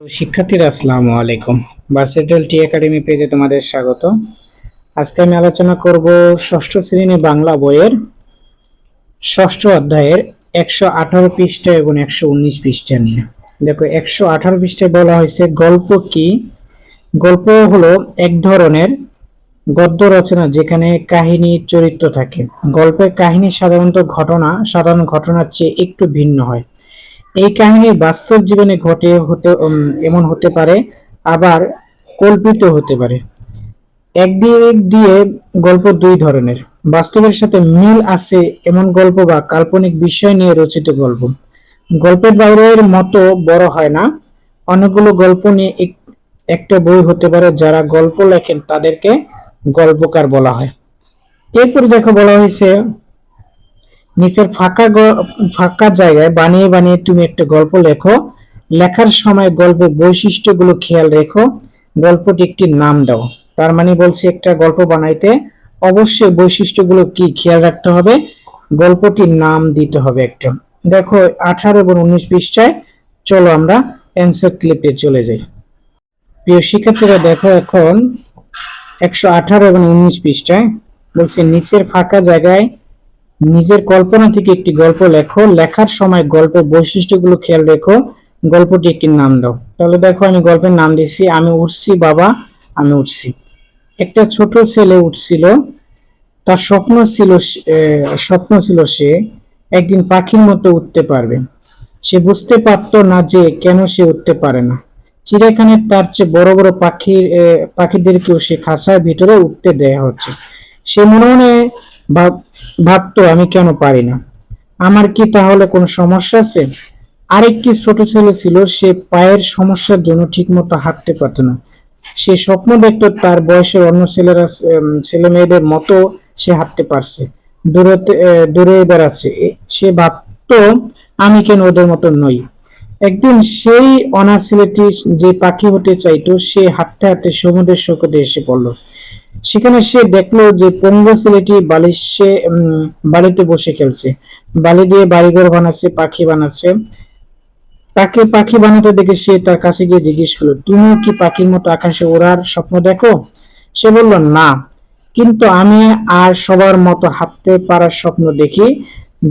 শিক্ষার্থীরা, আসসালামু আলাইকুম। ভার্সেটাল টি একাডেমি পেজে তোমাদের স্বাগত। আজকে আমি আলোচনা করব ষষ্ঠ শ্রেণি বাংলা বইয়ের ষষ্ঠ অধ্যায়ের একশো আঠারো পৃষ্ঠা এবং একশো উনিশ পৃষ্ঠা নিয়ে। দেখো, একশো আঠারো পৃষ্ঠায় বলা হয়েছে, গল্প কি? গল্প হলো এক ধরনের গদ্য রচনা যেখানে কাহিনী, চরিত্র থাকে। গল্পের কাহিনী সাধারণত ঘটনা, সাধারণ ঘটনার চেয়ে একটু ভিন্ন হয়। এই কাহিনী বাস্তব জীবনে ঘটে হতে এমন হতে পারে, আবার কল্পিত হতে পারে। একদিক দিয়ে গল্প দুই ধরনের। বাস্তবের সাথে মিল আছে এমন গল্প বা কাল্পনিক বিষয় নিয়ে রচিত গল্প। গল্পের বাইরের মতো বড় হয় না। অনেকগুলো গল্প নিয়ে এক- একটা বই হতে পারে যারা গল্প লেখেন, তাদেরকে গল্পকার বলা হয়। এরপরে দেখো বলা হয়েছে নিচের ফাঁকা ফাঁকা জায়গায় বানিয়ে বানিয়ে তুমি একটা গল্প লেখো। লেখার সময় গল্প বৈশিষ্ট্যগুলো খেয়াল রেখো। গল্পটি একটি নাম দাও। তার মানে বলছে একটা গল্প বানাইতে অবশ্যই বৈশিষ্ট্যগুলো কি খেয়াল রাখতে হবে? গল্পটির নাম দিতে হবে একটা। দেখো, আঠারো এবং উনিশ পৃষ্ঠায় চলো আমরা অ্যান্সার ক্লিপে চলে যাই। প্রিয় শিক্ষার্থীরা, দেখো এখন একশো আঠারো এবং উনিশ পৃষ্ঠায় বলছে নিচের ফাঁকা জায়গায় নিজের কল্পনা থেকে একটি গল্প লেখো। লেখার সময় গল্পের বৈশিষ্ট্যগুলো খেয়াল রেখো। গল্পটি একটি নাম দাও। তাহলে দেখো, আমি গল্পের নাম দিচ্ছি আমি উঠছি বাবা, আমি উঠছি একটা ছোট ছেলে উঠছিল তার স্বপ্ন ছিল স্বপ্ন ছিল সে একদিন পাখির মতো উঠতে পারবে। সে বুঝতে পারতো না যে কেন সে উঠতে পারে না। চিড়িয়াখানায় তার চেয়ে বড় বড় পাখির পাখিদেরকেও সে খাঁচার ভিতরে উঠতে দেয়া হচ্ছে। সে মনে মনে ভাবতো আমি কেন পারি না? আমার কি তাহলে কোনো সমস্যা আছে? আরেকটি ছোট ছেলে ছিল, সে পায়ের সমস্যার জন্য ঠিকমতো হাঁটতে পারতো না। সে স্বপ্ন দেখতো তার বয়সের অন্য ছেলেরা ছেলে মেয়েদের মতো সে হাঁটতে পারছে, দূরে দূরে বেড়াচ্ছে। সে ভাবতো, আমি কেন ওদের মতো নই? একদিন সেই অনাথ ছেলেটি যে পাখি হতে চাইতো, সে হাঁটতে হাঁটতে সমুদ্রের সৈকতে এসে পড়ল। সেখানে সে দেখল যে পঙ্গু ছেলেটি বালিশে বালিতে বসে খেলছে। বালি দিয়ে বাড়িঘর বানাচ্ছে, পাখি বানাচ্ছে। তাকে পাখি বানাতে দেখে সে তার কাছে গিয়ে জিজ্ঞেস করল, তুমি কি পাখির মতো আকাশে ওড়ার স্বপ্ন দেখো? সে বলল, না। কিন্তু আমি আর সবার মতো হাঁটতে পারার স্বপ্ন দেখি,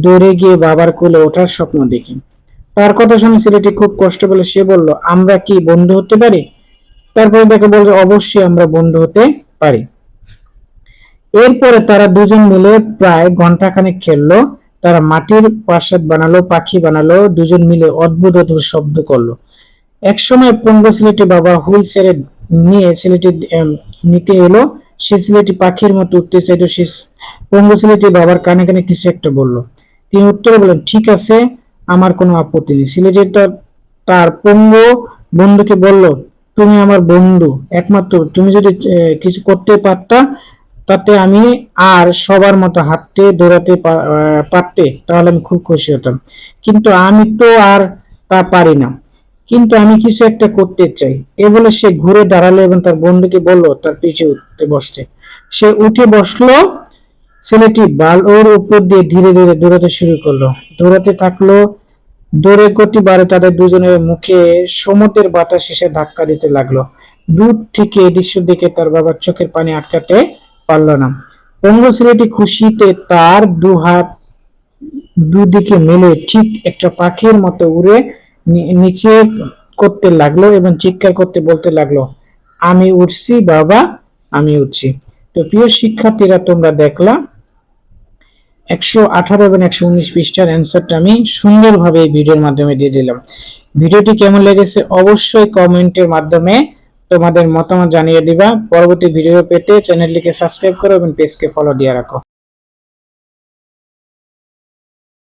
দৌড়ে গিয়ে বাবার কোলে ওঠার স্বপ্ন দেখি। তার কথা শুনে ছেলেটি খুব কষ্ট পেলে। সে বলল, আমরা কি বন্ধু হতে পারি? তারপরে দেখে বলল, অবশ্যই আমরা বন্ধু হতে পারি। এরপরে তারা দুজন মিলে প্রায় ঘন্টাখানেক খেললো, তারা মাটির প্রাসাদ বানালো, পাখি বানালো, দুজন মিলে অদ্ভুত অদ্ভুত শব্দ করল। একসময় পঙ্গু ছেলেটি বাবা হুইল ছেড়ে নিয়ে ছেলেটি নিতে এলো। সে ছেলেটি পাখির মতো উঠতে চাইতো সে পঙ্গু ছেলেটি বাবার কানে কানে কিছু একটা বলল। তিনি উত্তরে বললেন, ঠিক আছে, আমার কোনো আপত্তি নেই। ছেলেটি তার পঙ্গু বন্ধুকে বলল, তুমি আমার বন্ধু, একমাত্র। তুমি যদি কিছু করতে পারতা তাতে আমি আর সবার মতো হাঁটতে, দৌড়াতে পারতে, তাহলে আমি খুব খুশি হতাম। কিন্তু আমি তো আর তা পারি না। কিন্তু আমি কিছু একটা করতে চাই। এ বলে সে ঘুরে দাঁড়াল এবং তার বন্ধুকে বলল, তার পিছে উঠতে বসতে সে উঠে বসল। ছেলেটি বালুর উপর দিয়ে ধীরে ধীরে দৌড়াতে শুরু করল। দৌড়াতে থাকল। দৌড়ে গতি বাড়ে তাদের দুজনের মুখে সমুদ্রের বাতাস এসে ধাক্কা দিতে লাগল। দূর থেকে দৃশ্য দেখে তার বাবার চোখের পানি আটকাতে পারল না। পঙ্গু ছেলেটি খুশিতে তার দু হাত দুদিকে মেলে ঠিক একটা পাখির মতো উড়ে নিচে করতে লাগল এবং চিৎকার করতে বলতে লাগল, আমি উঠছি বাবা, আমি উঠছি তো প্রিয় শিক্ষার্থীরা, তোমরা দেখলা, একশো আঠারো এবং একশো উনিশ পৃষ্ঠার অ্যান্সারটা আমি সুন্দরভাবে এই ভিডিওর মাধ্যমে দিয়ে দিলাম। ভিডিওটি কেমন লেগেছে অবশ্যই কমেন্টের মাধ্যমে তোমাদের মতামত জানিয়ে দিবা। পরবর্তী ভিডিও পেতে চ্যানেলটিকে সাবস্ক্রাইব করো এবং পেজকে ফলো দিয়ে রাখো।